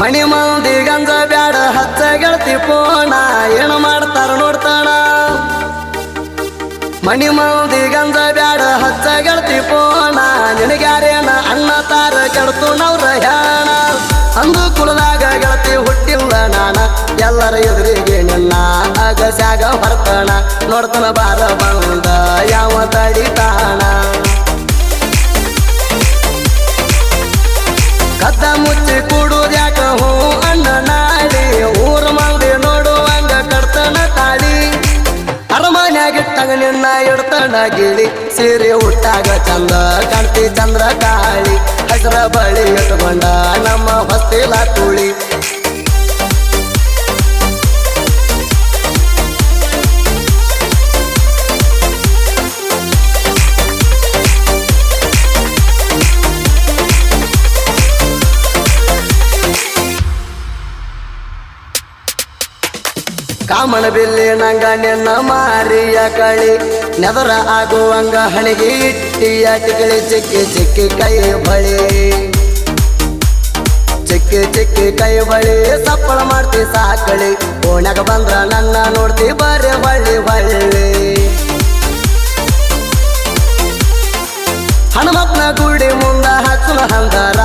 ಮಣಿ ಮಂದಿ ಗಂಜ ಬ್ಯಾಡ, ಹಚ್ಚ ಗೆಳತಿ ಪೋಣ, ಏನು ಮಾಡ್ತಾರ ನೋಡ್ತಾಣ. ಮಣಿ ಮಂದಿ ಗಂಜ ಬ್ಯಾಡ, ಹಚ್ಚ ಗೆಳತಿ ಪೋಣ, ನಿನಗ್ಯಾರೇನ ಅಣ್ಣ ತಾರ ಕೆಡ್ತು ನವ್ರ ಹೇಳ ಅಂದು ಕುಲದಾಗ ಗೆಳತಿ ಹುಟ್ಟಿಲ್ಲ ನಾನ ಎಲ್ಲರ ಎದುರಿಗೆ ನಿನ್ನ ಅಗಸ್ಯಾಗ ಹೊರತಣ. ನೋಡ್ತಾನ ಬಾರ ಬಂದ ಯಾವ ತಡಿತಾಣ ಕದ್ದ ಮುಚ್ಚಿ ಕೂಡುದ್ಯಾಕ ಹೋ ಅಣ್ಣ ನಾಡಿ. ಊರ ಮಂದಿ ನೋಡುವಂಗ ಕಡ್ತನ ತಾಳಿ. ಅರಮನ್ಯಾಗಿಟ್ಟಂಗ ನಿನ್ನ ಇಡ್ತಣ ಗಿಳಿ. ಸೀರೆ ಹುಟ್ಟಾಗ ಚಂದ ಕಾಣ್ತಿ ಚಂದ್ರ ಕಾಳಿ. ಹಸಿರ ಬಳಿ ಇಟ್ಕೊಂಡ ನಮ್ಮ ಹೊಸ್ತಿಲ ತುಳಿ ಕಾಮಣ ಬಿಲ್ಲಿ ನಂಗ ನಿನ್ನ ಮಾರಿಯ ಕಳಿ. ನೆದರ ಆಗುವಂಗ ಹಣಿಗೆ ಇಟ್ಟಿಯ ಟಿಕಳಿ ಚಿಕ್ಕಿ ಚಿಕ್ಕಿ ಕೈ ಬಳಿ. ಚಿಕ್ಕಿ ಚಿಕ್ಕಿ ಕೈ ಬಳಿ ಸಪ್ಪಳ ಮಾಡ್ತಿ ಸಾಕಳಿ. ಓಣ್ಯಾಗ ಬಂದ್ರ ನನ್ನ ನೋಡ್ತಿ ಬರೆ ಬಳ್ಳಿ ಬಳ್ಳಿ. ಹನುಮಪ್ಪನ ಗುಡಿ ಮುಂದ ಹಚ್ಚು ಹಂದಾರ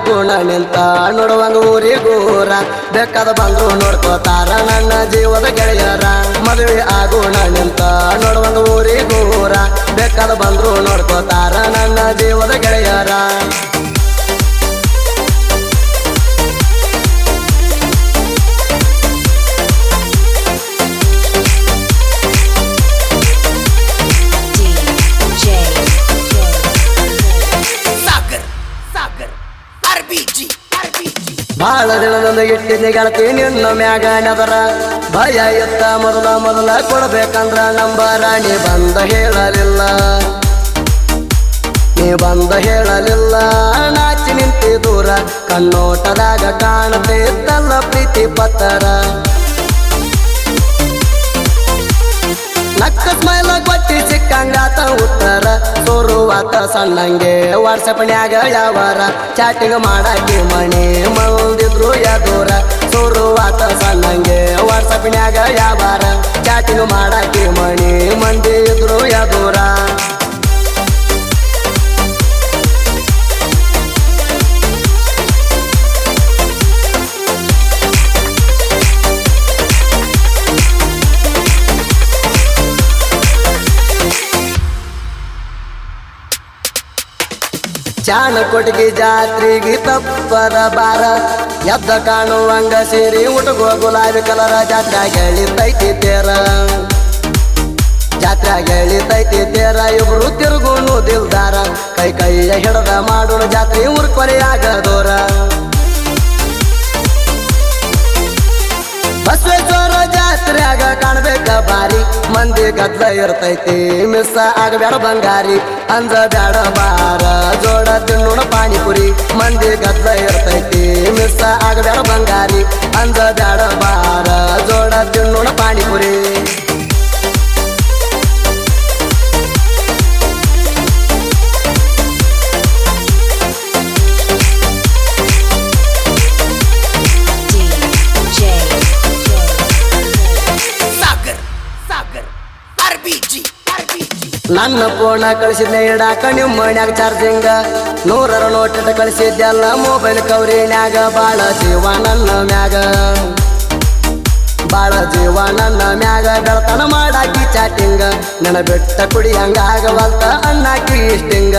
ಆಗೋಣ ನಿಂತ ನೋಡುವಂಗ ಊರಿಗೂರ ಬೇಕಾದ ಬಂದು ನೋಡ್ಕೋತಾರ ನನ್ನ ಜೀವದ ಗೆಳೆಯರ. ಮದುವೆ ಆಗೋಣ ನಿಂತ ನೋಡುವಂಗ ಊರಿಗೂರ ಬೇಕಾದ ಬಂದ್ರು ನೋಡ್ಕೋತಾರ ನನ್ನ ಜೀವದ ಗೆಳೆಯರ. ಬಾಳ ದಿನದಿಂದ ಇಟ್ಟಿದ್ದೆ ಗೆಳತಿ ನಿನ್ನ ಮ್ಯಾಗ ನದರ. ಭಯ ಎತ್ತ ಮೊದಲ ಮೊದಲ ಕೊಡ್ಬೇಕಂದ್ರ ನಂಬ ರಾಣಿ ಬಂದ ಹೇಳಲಿಲ್ಲ. ನೀ ಬಂದ ಹೇಳಲಿಲ್ಲ. ನಾಚಿ ನಿಂತಿ ದೂರ ಕಣ್ಣೋಟದಾಗ ಕಾಣತಿತ್ತಲ್ಲ ಪ್ರೀತಿ ಪತ್ತರ. ನಕ್ಕ ಸ್ಮೈಲ್ ಕೊಟ್ಟಿ ಸಿಕ್ಕಂಗಾತ ಉತ್ತರ ಸೋರುವಾತ ಸಣ್ಣಂಗೆ, ವಾಟ್ಸಪ್ನ್ಯಾಗ ಯಾವಾರ. ಚಾಟಿಂಗ್ ಮಾಡಾಕಿ ಮಣಿ ಮಂದಿದ್ರು ಯಾದೂರ ಆತ ಸಣ್ಣಂಗೆ, ವಾಟ್ಸಪ್ನ್ಯಾಗ ಯಾವಾರ. ಚಾಟಿಂಗ್ ಮಾಡಾಕಿ ಮಣಿ ಮಂದಿ ಇದ್ರು ಯಾದೂರ ಚಾಣ ಕೊಟ್ಟಿಗೆ ಜಾತ್ರೆಗೆ ತಪ್ಪದ ಬಾರ ಎದ್ದ ಕಾಣುವಂಗ ಸೇರಿ ಉಟುಕೋ ಗುಲಾಬಿ ಕಲರ ಜಾತ್ರೆ ಎಳಿತೈತಿ ತೇರ. ಜಾತ್ರೆ ಗೆಳಿತೈತಿ ತೇರ, ಇಬ್ರು ತಿರುಗುನು ದಿಲ್ದಾರ. ಕೈ ಕೈಯ ಹಿಡದ ಮಾಡೋಣ ಜಾತ್ರೆ ಉರ್ಕೊಲೆಯಾಗದೋರ ಮಂದಿ ಗದ್ಲ ಇರ್ತೈತಿ. ಮಿಸ್ ಆಗಬೇಡ ಬಂಗಾರಿ ಅಂದ ಬ್ಯಾಡ ಬಾರ ಜೋಡ ತಿನ್ನೋಣ ಪಾನಿಪುರಿ, ಮಂದಿ ಗದ್ಲ ಇರ್ತೈತಿ. ಮಿಸ್ ಆಗಬೇಡ ಬಂಗಾರಿ ಅಂದ ಬ್ಯಾಡ ಬಾರ ಜೋಡ ತಿನ್ನೋಣ ಪಾನಿಪುರಿ. ನನ್ನ ಫೋನ ಕಳಿಸಿದ್ನೆ ಇಡಾಕ ನಿಮ್ಮ ಮನ್ಯಾಗ ಚಾರ್ಜಿಂಗ. ನೂರರ ನೋಟ ಕಳಿಸಿದ್ದೆಲ್ಲ ಮೊಬೈಲ್ ಕವರಿನ್ಯಾಗ ಬಾಳ ಜೀವ ನನ್ನ ಮ್ಯಾಗ. ಬಾಳ ಜೀವ ನನ್ನ ಮ್ಯಾಗ. ಬೆಳತನ ಮಾಡಾಕಿ ಚಾಟಿಂಗ ನನ್ನ ಬೆಟ್ಟ ಕುಡಿಯಂಗ ಆಗವಲ್ತ ಅಣ್ಣಾಕಿ ಇಷ್ಟಿಂಗ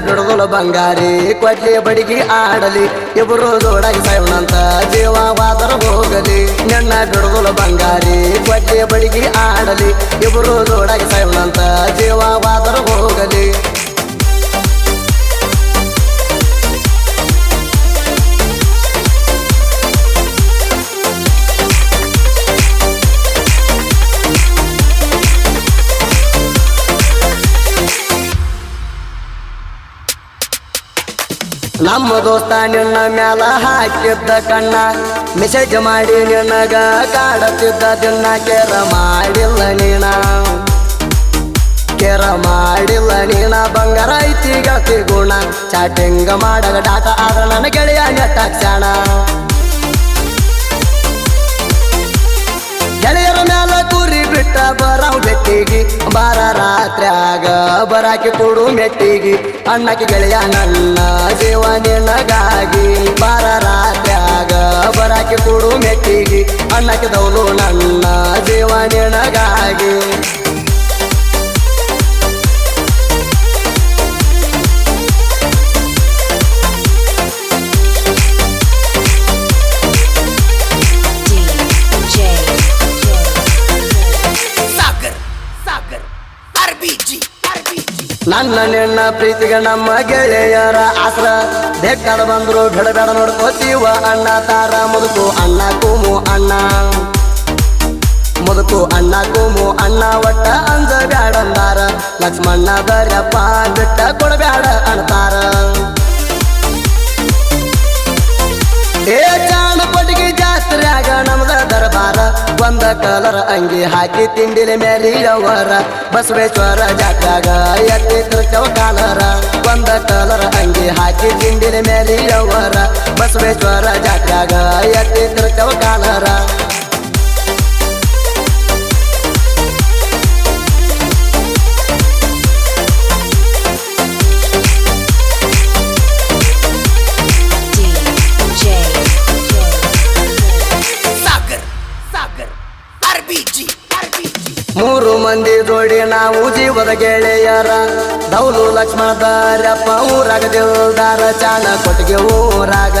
ಬಿಡದಲು ಬಂಗಾರಿ ಕೊಡ್ಲಿ ಬಡಿಗಿ ಆಡಲಿ. ಇಬ್ಬರು ದೊಡಗಿ ಸಾಯೋಣಂತ ಜೀವವಾದರ ಹೋಗಲಿ. ನಿನ್ನ ಬಿಡದಲು ಬಂಗಾರಿ ಕೊಡ್ಲಿ ಬಡಿಗಿ ಆಡಲಿ. ಇಬ್ಬರು ದೊಡಗಿ ಸಾಯೋಣಂತ ನಮ್ಮ ದೋಸ್ತ ನಿನ್ನ ಮ್ಯಾಲ ಹಾಕಿದ್ದ ಕಣ್ಣ. ಮೆಸೇಜ್ ಮಾಡಿ ನಿನಗ ಕಾಡುತ್ತಿದ್ದ ದಿನ ಕೇರ ಮಾಡಿಲ್ಲ ನೀನ. ಕೇರ ಮಾಡಿಲ್ಲ ನೀನ, ಬಂಗಾರ ಐತಿ ಗೆಳತಿ ಗುಣ. ಚಾಟಿಂಗ್ ಮಾಡಗ ಡಾಟ ಆದ್ರ ನನ್ನ ಗೆಳೆಯ ನೆಟ್ಟಾಕ್ಸಣ ಗೆಳೆಯರ ಮ್ಯಾಲ ಕುರಿ ಬಿಟ್ಟ ಬರಾವ್ ಬೆಟ್ಟಿಗಿ. ಬಾರ ಬರಾಕಿ ಕೊಡು ಮೆಟ್ಟಿಗಿ ಅಣ್ಣಕ್ಕೆ ಗೆಳೆಯ ನನ್ನ ಜೀವ ನಿನಗಾಗಿ ಬಾರ ರಾತ್ರ್ಯಾಗ ಬರಾಕಿ ಕೊಡು ಮೆಟ್ಟಿಗಿ ಅಣ್ಣಕ್ಕೆ ದೌಲು ನನ್ನ ಜೀವ ನಿನಗಾಗಿ DJ ನನ್ನ ನಿನ್ನ ಪ್ರೀತಿಗೆ ನಮ್ಮ ಗೆಳೆಯರ ಆಸ್ರ. ಬೇಕಾದ ಬಂದ್ರು ಬೇಡ ನೋಡ್ಕೋತೀವ ಅಣ್ಣ ತಾರ. ಮುದುಕು ಅಣ್ಣ, ಕೂಮು ಅಣ್ಣ. ಮುದುಕು ಅಣ್ಣ, ಕೂಮು ಅಣ್ಣ, ಒಟ್ಟ ಅಂದ ಬ್ಯಾಡಂದಾರ ಲಕ್ಷ್ಮಣ್ಣ ದರ್ಯಪ್ಪ ಬಿಟ್ಟ ಕೊಡಬ್ಯಾಡ ಅಂತಾರ. ಒಂದ ಕಲರ್ ಅಂಗಿ ಹಾಕಿ ತಿಂಡಿಲಿ ಮೇರಿಯವರ ಬಸವೇಶ್ವರ ಜಾತ್ರ್ಯಾಗ ಎತ್ತಿ ಚೌಕಾಲರ ಕಾಲರ ಒಂದ ಕಲರ್ ಅಂಗಿ ಹಾಕಿ ತಿಂಡಿಲಿ ಮೇರಿಯವರ ಬಸವೇಶ್ವರ ಜಾತ್ರ್ಯಾಗ ಎತ್ತಿ ತಿರುಚವ ಜೀವದ ಗೆಳೆಯರ, ದೌಲು ಲಕ್ಷ್ಮಣ ದಾರ್ಯಪ್ಪ ಊರಾಗ ದಿಲ್ದಾರ ಚಾಣ ಕೊಟ್ಟಿಗೆ ಊರಾಗ.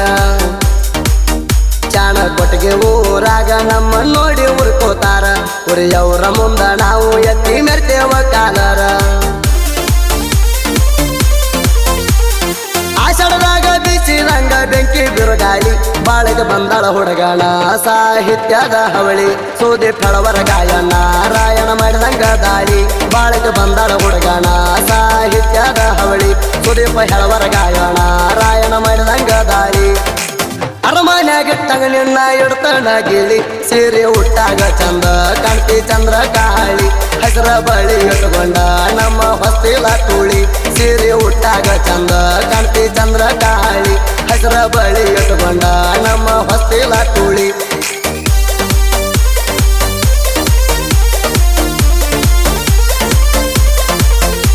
ಚಾಣ ಕೊಟ್ಟಿಗೆ ಊರಾಗ ನಮ್ಮ ನೋಡಿ ಉರ್ಕೋತಾರ ಉರಿಯವ್ರ ಮುಂದ ನಾವು ಎತ್ತಿ ಮೆರ್ತೇವ ಕಾಲರ. ಬಂದಾಳ ಹುಡುಗಣ ಸಾಹಿತ್ಯದ ಹವಳಿ. ಸೂದಿ ಫಳವರ ಗಾಯನ ನಾರಾಯಣ ಮಾಡಿದಂಗ ದಾರಿ ಬಾಳಿಗೆ ಬಂದಳ ಹುಡುಗಣ ಸಾಹಿತ್ಯದ ಹವಳಿ. ಸುದೀಪ ಹೆಳವರ ಗಾಯಣ ನಾರಾಯಣ ಮಾಡಿದಂಗ ದಾರಿ ಅರಮನ್ಯಾಗಿಟ್ಟಂಗ ನಿನ್ನ ಇಡ್ತಣ ಗಿಳಿ. ಸೀರೆ ಹುಟ್ಟಾಗ ಚಂದ, ಕಾಣ್ತಿ ಚಂದ್ರ ಕಾಳಿ. ಹಸಿರ ಬಳಿ ಇಟ್ಕೊಂಡ ನಮ್ಮ ಹೊಸ್ತಿಲ ತುಳಿ. ಸೀರೆ ಹುಟ್ಟಾಗ ಚಂದ, ಕಾಣ್ತಿ ಚಂದ್ರ ಕಾಳಿ. ಹಸಿರ ಬಳಿ ಇಟ್ಕೊಂಡ